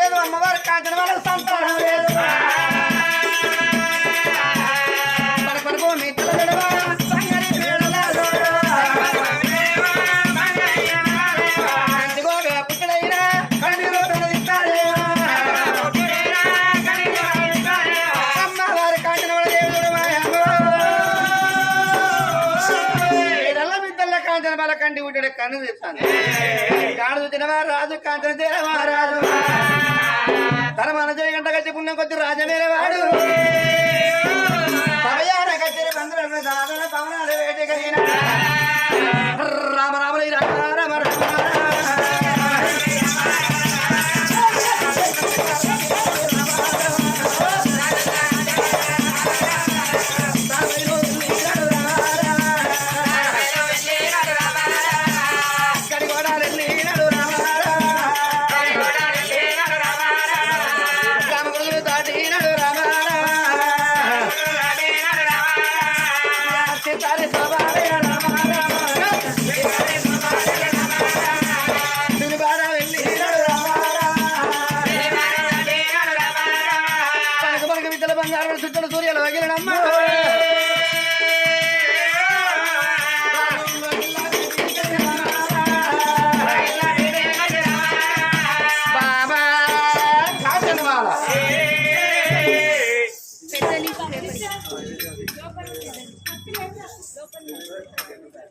లేదు అమ్మవారు కాంచిన వాళ్ళకి సంతానం లేదు. కాంచన బాల కంటి ఉంటాడు కన్ను తెస్తాను. కాడు తినవా రాజు కాంచన తినవా రాజు? కొద్ది రాజనేరే వాడు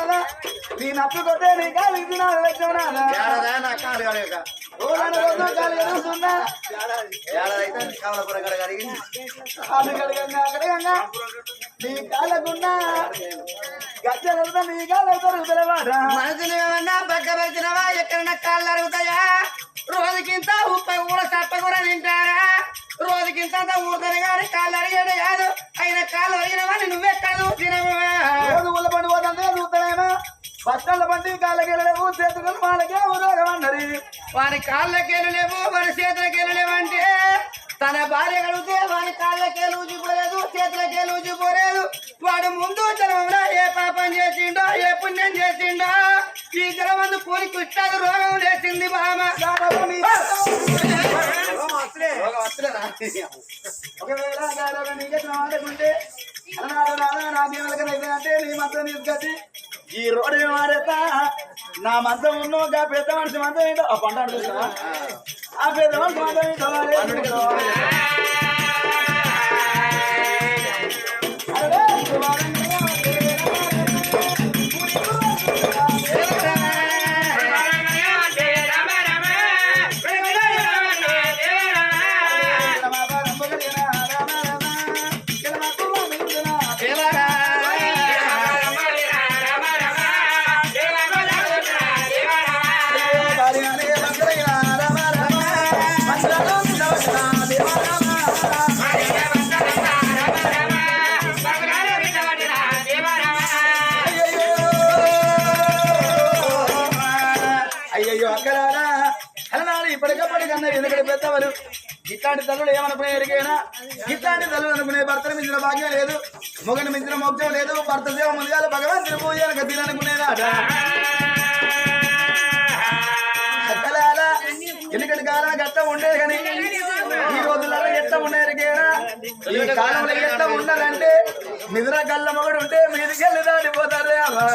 కడ కాలు కడగంగా నీ కాలకున్నా గజ్జలంతా నీ కాలు మనసులు ఏమన్నా పక్క పెట్టినవా ఎక్కడన్నా కాళ్ళు అరుగుతాయా? రోజుకింత ఉప్ప కూర చప్ప కూర తింటారా? రోజుకింత ఊరుతాను కానీ కాళ్ళు అరిగేది కాదు. అయిన కాళ్ళు అరిగినవా నువ్వే కాదు తినవా రోజు ఉల్ల పండు పోతుంటే చూస్తానేమో బట్టల బండి కాళ్ళకి వెళ్ళలేవు చేతులు వాళ్ళకే ఉద్యోగం అన్నది వారి కాళ్ళకేలు లేవు వారి చేతులకేలు లేవు అంటే తన భార్య కడిగితే వాడి కాళ్ళకే ఊచిపోలేదు చేతులకే ఊచిపోలేదు వాడు ముందు జన్మలో ఏ పాపం చేసిండో ఏ పుణ్యం చేసిండో ఈ జలమందు కూలి కుష్టాది రోగం లేచింది బామ దాదాపు నీ రోగం వస్తలేదా? ఒకవేళ దాదాపు నీకే మాడకుంటే అన్నాడు నాన్న నాకేమలకనైతే అంటే నీ మంచం తీసుకొచ్చి ఈ రోడ్డు మారేత నా మంచం ఉన్నో ఆ పెద్ద మనిషి మంచం ఏంటో? ఆ పంట చూసావా ఆ పెద్ద ఎందుకంటే ఇట్లాంటి తల్లులు ఏమనుకునే ఎరికైనా ఇట్లాంటి తల్లులు అనుకునే భర్తను మించిన భాగ్యం లేదు. మొగని మించిన మోక్షం లేదు. భర్త సేవ ముందుగా భగవంతుని పూజ తిననుకునేదాట అక్కలారా ఎందుకంటే కాలం గట్టం ఉండేది కానీ ఈ రోజులలో ఎట్ట ఉండేరికేనా ఈ కాలంలో ఎట్ట ఉండాలంటే నిద్ర గల్ల మొగడు ఉంటే మీదికెళ్ళి దాటిపోతారు అలా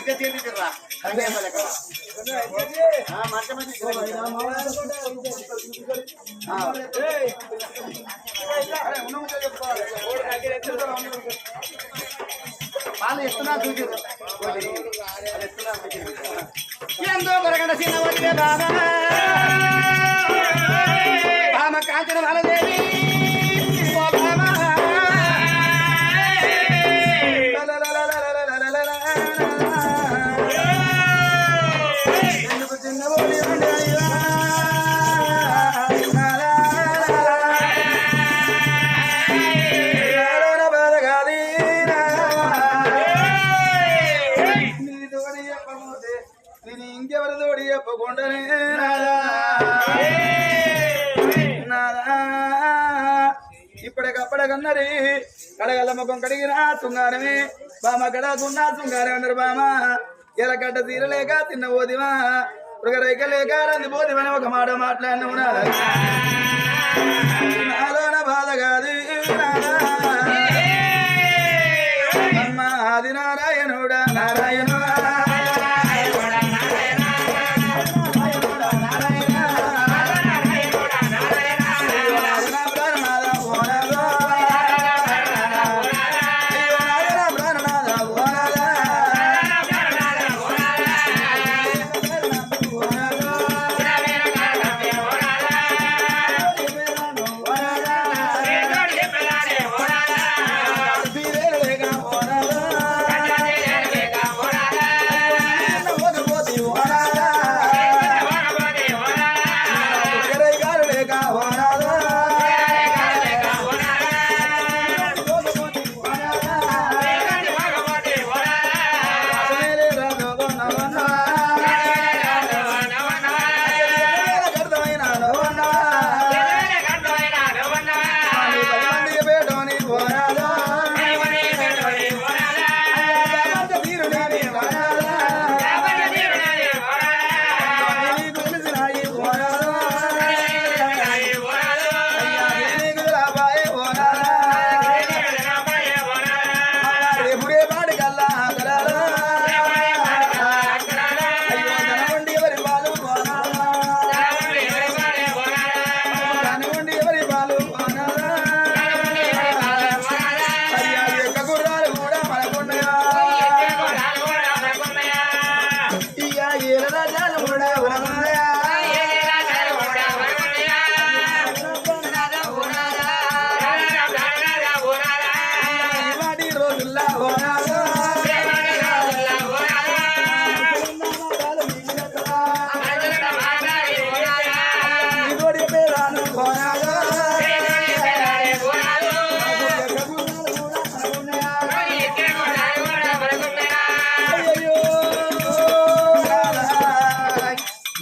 అయితే పాలు ఎత్తున్నా చూసి ఎంతో కొరగడ చిన్న వదిలే బాగా ముఖం కడిగిన శృంగారమే. బామ కడకుండా శృంగారం అన్నారు బామ. ఎలగడ్డ తీరలేక తిన్న ఓదివా మృగరేఖ లేక రంది పోదివని ఒక మాట మాట్లాడిన బాధ కాదు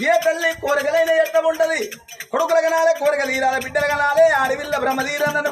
ఏ తల్లి కోరికలైన ఎట్ట ఉంటది? కొడుకుల కనాలే కోరికలు ఈరాల బిడ్డల కనాలే అడవిల్ల బ్రహ్మ తీరని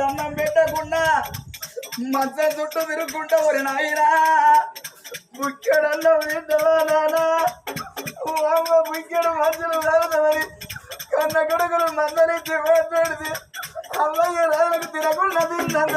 అన్నం పెట్టకుండా మధ్య చుట్టూ తిరుగుకుంటా ఒరి నాయనా. బుక్కడన్నం తింటావా నానా ఓ అమ్మ బుక్కడు మధ్యలో రావుతామని కన్న కొడుకులు మందరించి మాట్లాడితే అమ్మయ్య రాజులకు తినకుండా తిన్నంత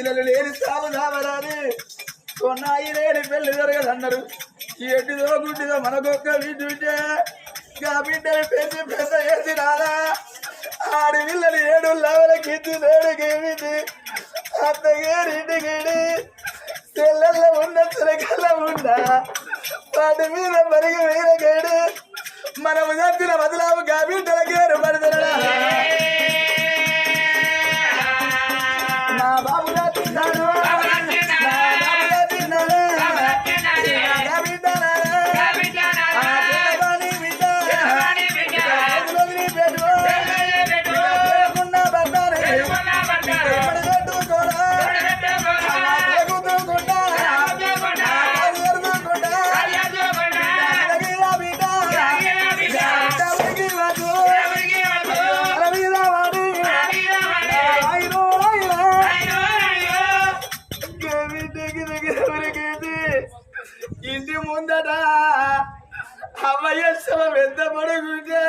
పిల్లలు లేని సాగు సావరాని కొన్నాయి లేని పెళ్ళి జరగదన్నారు. ఎట్టిదో గుడ్డిదో మనకొక్క బిడ్డ ఉంటే ఆ బిడ్డలు పెంచి పెద్ద వేసి రాదా ఆడి పిల్లలు ఏడు లవలకి ఇచ్చి నేడుకేమిటి అత్తగేరింటికి తెల్లల్లో ఉన్న చిరకల్ల ఉన్న. వాటి మీద మరిగి మీద గేడు మనము చచ్చిన బదులాము గాబిడ్డలకి బిడ్డల నా ఇంటి ముందట అమ్మయ్యవ పెద్ద పడుకుంటే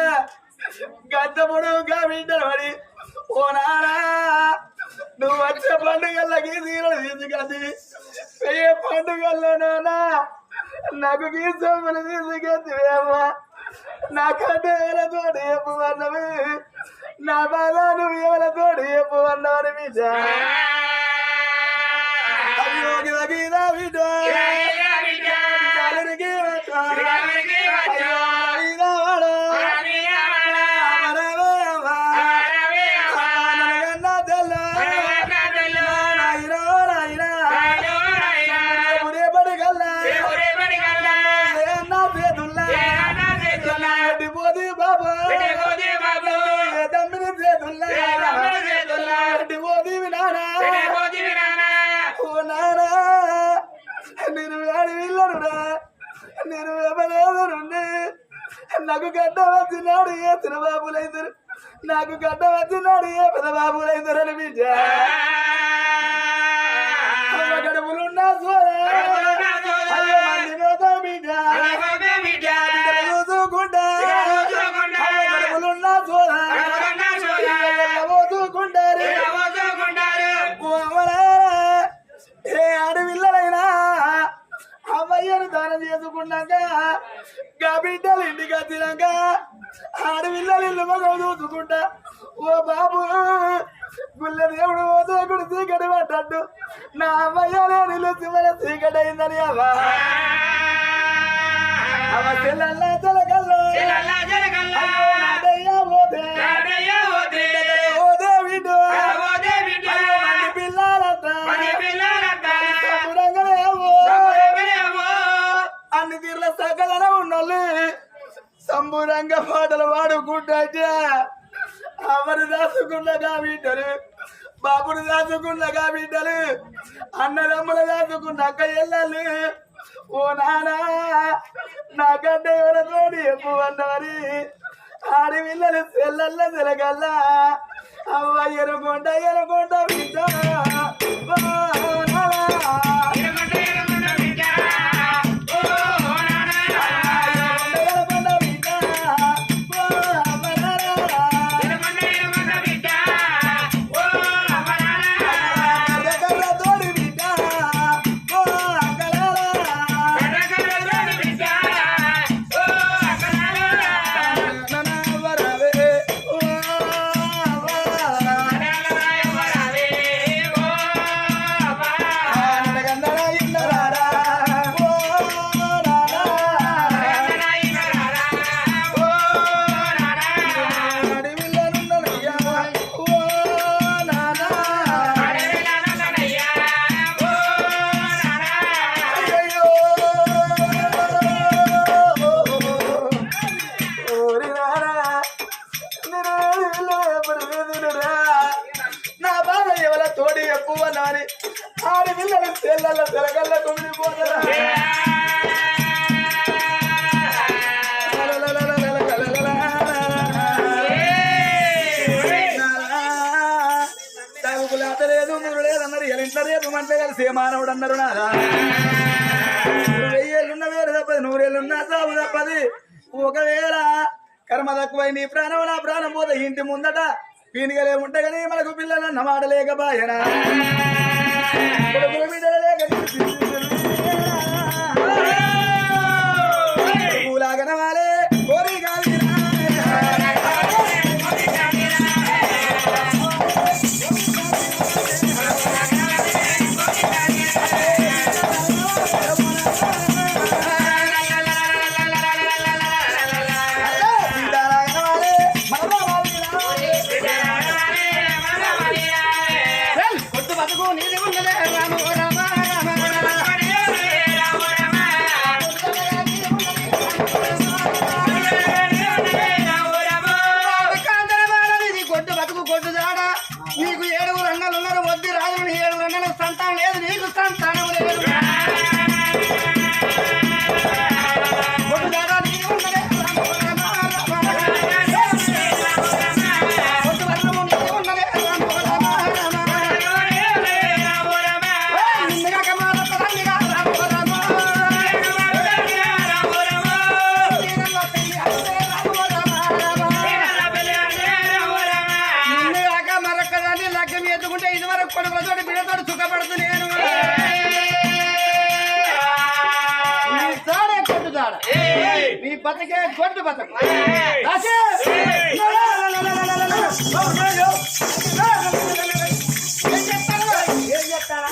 గద్ద పొడుగుగా బిడ్డలు పడి ఓ నానా నువ్వు వచ్చే పండుగలకి తీరలు తీసుకొచ్చి ఏ పండుగల్లో నానా? నాకు గీసమ్మలు తీసుకొచ్చివేమో నా కథలతోటి చెప్పమన్నవి నా బాధ నువ్వు ఎవరితోటి చెప్పమన్నవని బిడ్డ అయ్యో గిద గిద బిడ్డ నానా వాడి వీళ్ళనురా నేను ఎవరేదరుండి నాకు గడ్డ వచ్చినాడు ఏ చిన్నబాబులైద్దరు నాకు గడ్డ వచ్చినాడు ఏ పెద్దబాబులైద్దరు అని బిడ్డ గడుపులున్నా సోదా బిడ్డ గా బిడ్డలు ఇంటికి వచ్చినాక ఆడపిల్లలు ఇల్లు మగం చూసుకుంటా ఓ బాబు గుళ్ళ దేవుడు ఓ దేవుడు చీకటి పడ్డట్టు. నా అమ్మయ్య నేను శివల చీకటి అయిందని అవ్వ. అవ చెల్లెల్ల చెలకల్లో పోతే సగలన ఉన్నోళ్ళు. సంబూరంగా పాటలు పాడుకుంటే అవరు దాచుకున్నగా బిడ్డలు బాబుడు దాచుకున్నగా బిడ్డలు అన్నదమ్ములు దాచుకున్న అక్క ఎల్లలు ఓ నానా నా గడ్డ ఎవరితోటి ఎక్కువ అన్నవరి ఆడి పిల్లలు సెల్లల్ల సెలగల్ల. అవ్వ ఎరుకుంట ఎరుకుంట బిడ్డ. ఇంటి ముందట పీనిగలే ఉంటే గానీ మనకు పిల్లలన్న మాట లేకపాయనా లేక సంతానం లేదు నీకు సంతానం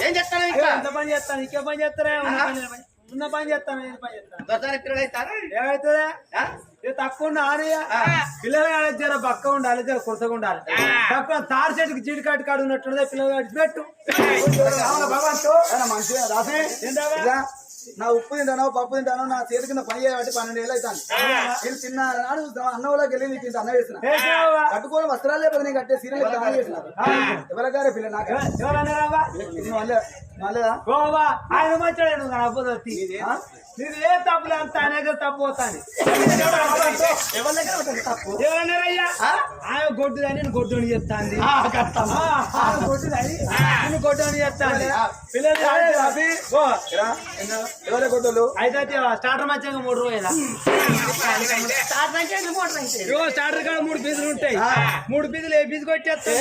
ఏం చెప్తాను? ఎంత పని చేస్తాను ఇంకే పని చేస్తారా ఉన్న పని చేస్తాను. ఏం పని చేస్తాను పిల్లలు అవుతారా తక్కువ ఉండాలి పిల్లలు కాడ జర బక్క ఉండాలి కొరసగా ఉండాలి తక్కువ తారు చెట్టుకి కాటి కాడు ఉన్నట్టు పిల్లలు కాడి పెట్టు మంచిగా రాసి నా ఉప్పు తింటాను పప్పు తింటాను నా చేతి కింద పని చేయబట్టి పన్నెండు ఏళ్ళు అవుతాను నేను చిన్న నాడు అన్నంలోకి వెళ్ళి నీకు అన్నం వేసిన వేసినావా? కట్టుకోని వస్త్రాలు లేకపోతే నేను కట్టే సీరియల్ దానం చేసిన. ఎవరికారే పిల్ల నాకు. ఆయన మంచాడు నువ్వు కాకపోతే వచ్చి. నీది? ఏ తప్పులు అంత అనేది తప్పు అవుతాను ఎవరన్నారయ్యా? ఆయన గొడ్డుదని నేను గొడ్డుని నేను గొడ్డుని చెప్తాంది పిల్లలు ఎవరే అయితే స్టార్టర్ మంచిగా మూడు రోజులా ఇగో స్టార్టర్ కాడ మూడు పీసులు ఉంటాయి మూడు పీసులు ఏ పీసు కొట్టేస్తా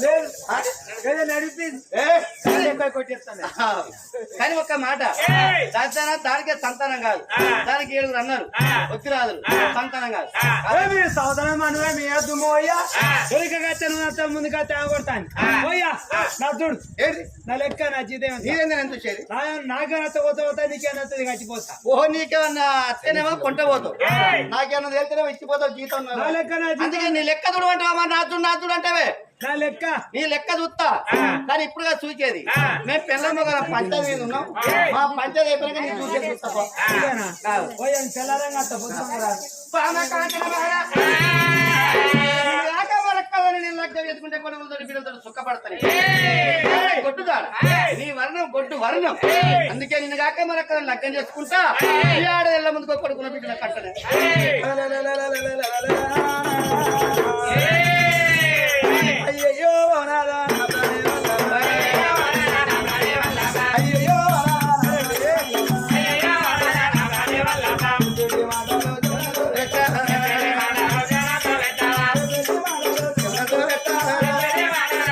లేదు. కానీ ఒక్క మాట. సంతానం దానికే సంతానం కాదు. దానికి ఏడుగురు అన్నారు. ఒత్తిరాదులు. సంతానం కాదు. సోదరం మనమే మీ అంత ముందుగా తేగొడతాను పోయ్యా. నా చూడు. ఏంటి? నా లెక్క నా జీతం ఎంత? నీరేందని ఎంత చూసేది? నా- నాకే నచ్చ పోతా పోతా నీకే నచ్చది గచ్చిపోతా ఓహో నీకేమన్నా అత్తేనేమో కొంట పోతావు. నాకేమన్నా వెళ్తేనేమో ఇచ్చిపోతావు జీతం. నా లెక్క నా జీతం నీ లెక్క చూడు అంటావా అంటావే నా లెక్క. నీ లెక్క చూస్తా. కానీ ఇప్పుడుగా చూసేది మేము పిల్లలు కదా పంచ మీద ఉన్నాం. మా పంచది అయిపోయినాక నీ చూసేది చూస్తా పో. ఇదేనా? కాదు. పోయా తెల్లారంగా అత్త పొద్దున రాదు. పానకాంచన బాల. రాక వరక్కలని నేను లగ్గం చేసుకుంటే కొడుకులతో బిడ్డలతో సుఖపడతాను గొడ్డుదాడు నీ వర్ణం గొడ్డు వర్ణం అందుకే నిన్ను కాక మరొక లగ్గం చేసుకుంటా. ఈ ఆడేళ్ళ ముందుకు కొడుకున్న బిడ్డల కట్టనే. అయ్యయ్యో నాదా